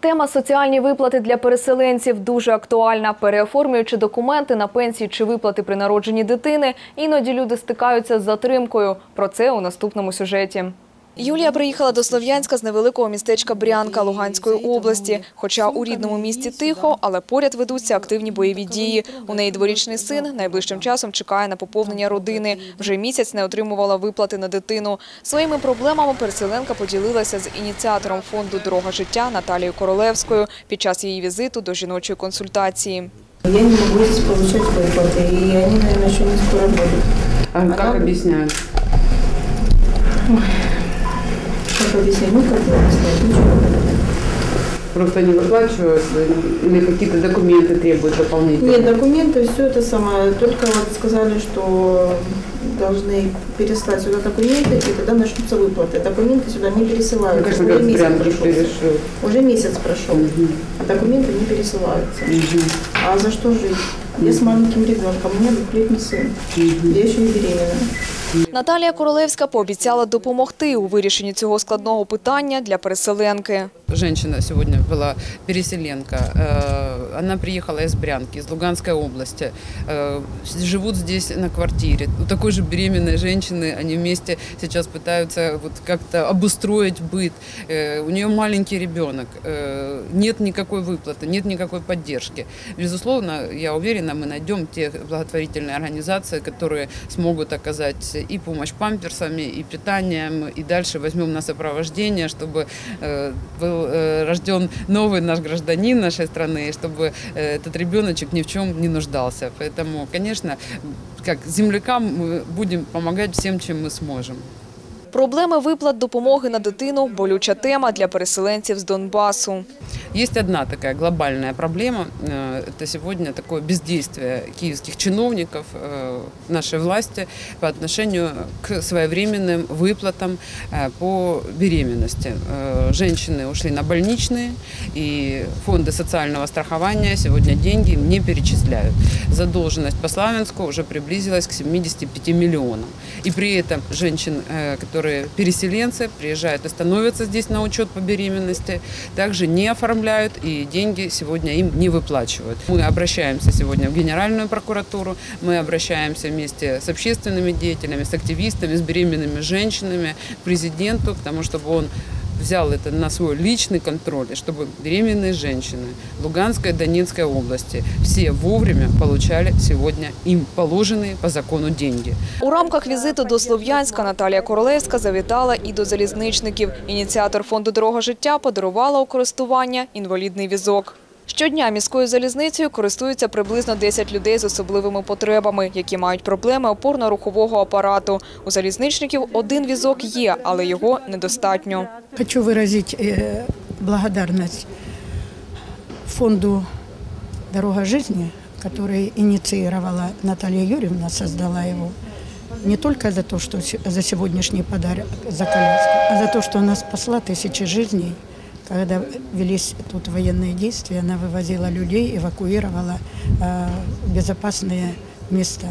Тема соціальні виплати для переселенців дуже актуальна. Переоформлюючи документи на пенсії чи виплати при народженні дитини, іноді люди стикаються з затримкою. Про це у наступному сюжеті. Юлія приїхала до Слов'янська з невеликого містечка Брянка Луганської області. Хоча у рідному місті тихо, але поряд ведуться активні бойові дії. У неї дворічний син найближчим часом чекає на поповнення родини. Вже місяць не отримувала виплати на дитину. Своїми проблемами переселенка поділилася з ініціатором фонду Дорога життя Наталією Королевською під час її візиту до жіночої консультації. Я не могу здесь получать выплаты, и они, наверное, еще не скоро будут. А как объясняют? Ничего. Просто не выплачивают или какие-то документы требуют дополнительно? Нет, документы, все это самое. Только вот сказали, что должны переслать сюда документы, и тогда начнутся выплаты. Документы сюда не пересылаются. кажется, Уже месяц прям прошел. Уже месяц прошел, Мгм. а документы не пересылаются. Мгм. А за что жить? Я с маленьким ребенком, у меня двухлетний сын. Мгм. Я еще и беременна. Наталія Королевська пообіцяла допомогти у вирішенні цього складного питання для переселенки. Женщина сегодня была переселенка. Э, Она приехала из Брянки, из Луганской области. Э, Живут здесь на квартире. У такой же беременной женщины они вместе сейчас пытаются вот как-то обустроить быт. Э, У нее маленький ребенок. Нет никакой выплаты, нет никакой поддержки. Безусловно, я уверена, мы найдем те благотворительные организации, которые смогут оказать и помощь памперсами, и питанием, и дальше возьмем на сопровождение, чтобы э, был э, рожден новый наш гражданин нашей страны, и чтобы э, этот ребеночек ни в чем не нуждался. Поэтому, конечно, как землякам мы будем помогать всем, чем мы сможем. Проблеми виплат допомоги на дитину – болюча тема для переселенців з Донбасу. Есть одна такая глобальная проблема. э, Это сегодня такое бездействие киевских чиновников, э, нашей власти по отношению к своевременным выплатам э, по беременности. Женщины ушли на больничные, и фонды социального страхования сегодня деньги не перечисляют. Задолженность по Славянску уже приблизилась к 75 миллионам. И при этом женщин, которые переселенцы, приезжают и становятся здесь на учет по беременности, также не оформляют и деньги сегодня им не выплачивают. Мы обращаемся сегодня в Генеральную прокуратуру, мы обращаемся вместе с общественными деятелями, с активистами, с беременными женщинами к президенту, к тому, чтобы он взял это на свой личный контроль, и чтобы беременные женщины Луганской и Донецкой области все вовремя получали сегодня им положенные по закону деньги. У рамках візиту до Слов'янська Наталія Королевська завітала і до залізничників. Ініціатор фонду «Дорога життя» подарувала у користування інвалідний візок. Щодня міською залізницею користуються приблизно 10 людей з особливими потребами, які мають проблеми опорно-рухового апарату. У залізничників один візок є, але його недостатньо. Хочу выразить э, благодарность фонду «Дорога жизни», который инициировала Наталья Юрьевна, создала его, не только за то, что се- за сегодняшний подарок, за коляску, а за то, что она спасла тысячи жизней. Когда велись тут военные действия, она вывозила людей, эвакуировала э, в безопасные места.